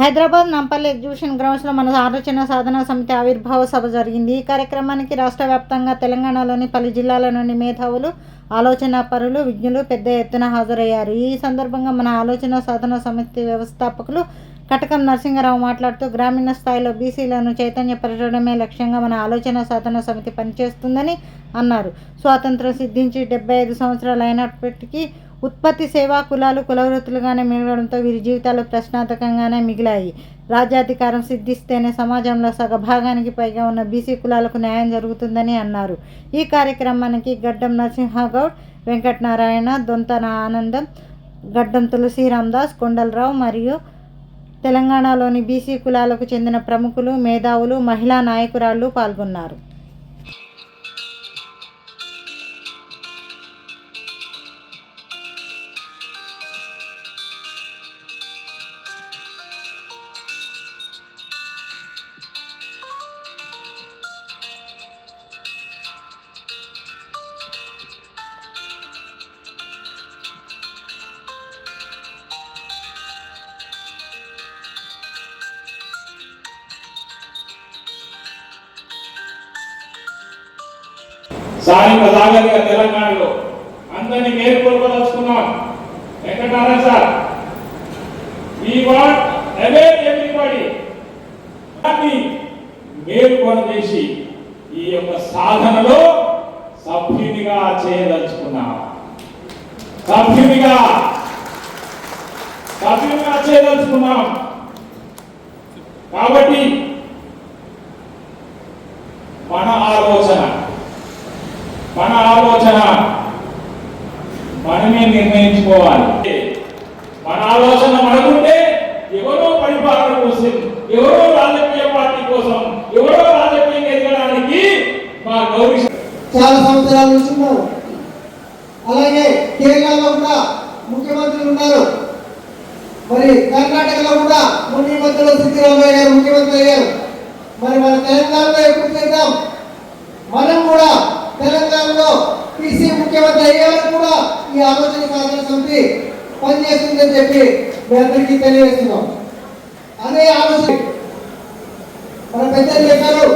Hyderabad Nampally exhibition గ్రౌండ్స్లో మన ఆలోచన సాధన సమితి ఆవిర్భావ సభ జరిగింది. ఈ కార్యక్రమానికి రాష్ట్ర వ్యాప్తంగా తెలంగాణలోని పలు జిల్లాల నుండి మేధావులు ఆలోచన పరులు విజ్ఞులు పెద్ద ఎత్తున హాజరయ్యారు. ఈ సందర్భంగా మన ఆలోచన సాధన సమితి వ్యవస్థాపకులు కటకం నరసింహరావు మాట్లాడుతూ గ్రామీణ స్థాయిలో బీసీలను చైతన్యపరచడమే లక్ష్యంగా మన ఆలోచన సాధన సమితి పనిచేస్తుందని అన్నారు. స్వాతంత్రం సిద్ధించి డెబ్బై ఐదు సంవత్సరాలు అయినప్పటికీ ఉత్పత్తి సేవా కులాలు కులవృత్తులుగానే మిగలడంతో వీరి జీవితాలు ప్రశ్నార్థకంగానే మిగిలాయి. రాజ్యాధికారం సిద్ధిస్తేనే సమాజంలో సగభాగానికి పైగా ఉన్న బీసీ కులాలకు న్యాయం జరుగుతుందని అన్నారు. ఈ కార్యక్రమానికి గడ్డం నరసింహగౌడ్ వెంకటనారాయణ దొంతన ఆనందం గడ్డం తులసి రామదాస్ కొండలరావు మరియు తెలంగాణలోని బీసీ కులాలకు చెందిన ప్రముఖులు మేధావులు మహిళా నాయకురాళ్ళు పాల్గొన్నారు. సాయంత్ర సాగరిగా తెలంగాణలో అందరినీ మేలుకొల్పదలుచుకున్నాం. వెంకటారాయణ సార్ ఈ వాట్ అవేర్ ఎవ్రీబడి మేలుకొన చేసి ఈ యొక్క సాధనలో సభ్యునిగా చేయదలుచుకున్నాం. సభ్యునిగా సభ్యునిగా చేయదలుచుకున్నాం. కాబట్టి మన ఆలోచన ఆలోచన మనమే నిర్ణయించుకోవాలి. మన ఆలోచన మనకుంటే ఎవరో పరిపాలన కోసం ఎవరో రాజకీయ పార్టీ కోసం ఎవరో రాజకీయం ఎదగడానికి మా గౌరవ చాలా సంవత్సరాల నుంచి ఉన్నారు. అలాగే కేరళలో కూడా ముఖ్యమంత్రులు ఉన్నారు. మరి కర్ణాటకలో కూడా మొన్న మధ్యలో సిద్ధిరామయ్య గారు ముఖ్యమంత్రి అయ్యారు. మరి మన తెలంగాణలో ఎప్పుడు చేద్దాం? మనం కూడా తెలంగాణలో పీసీ ముఖ్యమంత్రి అయ్యేవారు కూడా ఈ ఆలోచన సాధన సమితి పనిచేస్తుందని చెప్పి మీ అందరికీ తెలియజేస్తున్నాం. అదే ఆలోచన మన పెద్దలు చెప్పారు.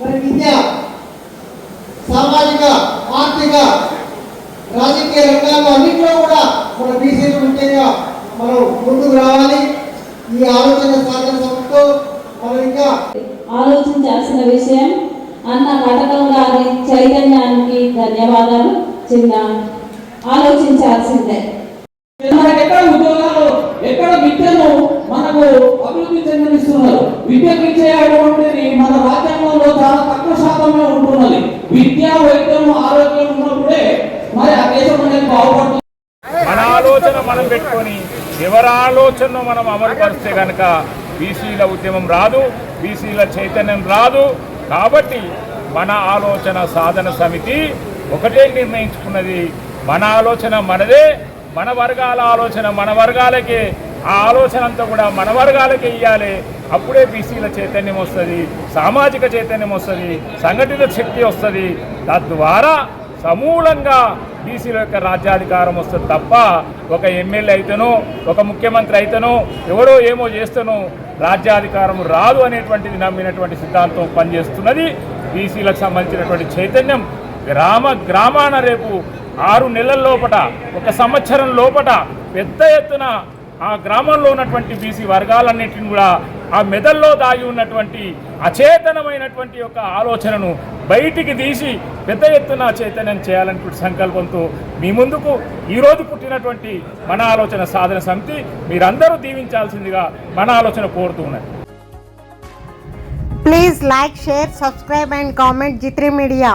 మరి విద్య సామాజిక ఆర్థిక రాజకీయ రంగాల్లో అన్నింటిలో కూడా మన బీసీలు ముఖ్యంగా మనం ముందుకు రావాలి. ఈ ఆలోచన సాధన సమితితో మనం ఇంకా ఆలోచించాల్సిన విషయం అన్న కటకం గారి చైతన్యానికి ధన్యవాదాలు చిన్న ఆలోచించాల్సిందే. ఎక్కడ ఉద్యోగాలు ఎక్కడ విద్యను మనకు అభివృద్ధి చెందనిస్తున్నారు విద్యకు ఇచ్చేటువంటిది మన రాజ్యాంగంలో చాలా తక్కువ శాతమే ఉంటున్నది. విద్య వైద్యం ఆరోగ్యం ఉన్నప్పుడే మరి ఆ దేశం అనేది బాగుపడుతుంది. మన ఆలోచన మనం పెట్టుకొని ఎవరి ఆలోచనను మనం అమలు పరిస్తే కనుక బీసీల ఉద్యమం రాదు బీసీల చైతన్యం రాదు కాబట్టి మన ఆలోచన సాధన సమితి ఒకటే నిర్ణయించుకున్నది. మన ఆలోచన మనదే మన వర్గాల ఆలోచన మన వర్గాలకే ఆ ఆలోచన అంతా కూడా మన వర్గాలకే ఇవ్వాలి అప్పుడే బీసీల చైతన్యం వస్తుంది సామాజిక చైతన్యం వస్తుంది సంఘటిత శక్తి వస్తుంది. తద్వారా సమూలంగా బీసీల యొక్క రాజ్యాధికారం వస్తుంది తప్ప ఒక ఎమ్మెల్యే అయితేనో ఒక ముఖ్యమంత్రి అయితేనో ఎవరో ఏమో చేస్తేనో రాజ్యాధికారం రాదు అనేటువంటిది నమ్మినటువంటి సిద్ధాంతం పనిచేస్తున్నది. బీసీలకు సంబంధించినటువంటి చైతన్యం గ్రామ గ్రామాన రేపు ఆరు నెలల లోపట ఒక సంవత్సరం లోపట పెద్ద ఎత్తున ఆ గ్రామంలో ఉన్నటువంటి బీసీ వర్గాలన్నింటిని కూడా ఆ మెదల్లో దాగి ఉన్నటువంటి అచేతనమైనటువంటి యొక్క ఆలోచనను బయటికి తీసి పెద్ద ఎత్తున చైతన్యం చేయాలనే సంకల్పంతో మీ ముందుకు ఈరోజు పుట్టినటువంటి మన ఆలోచన సాధన సమితి మీరందరూ దీవించాల్సిందిగా మన ఆలోచన కోరుతూ ఉన్నది. Please like share subscribe and comment జిత్రి media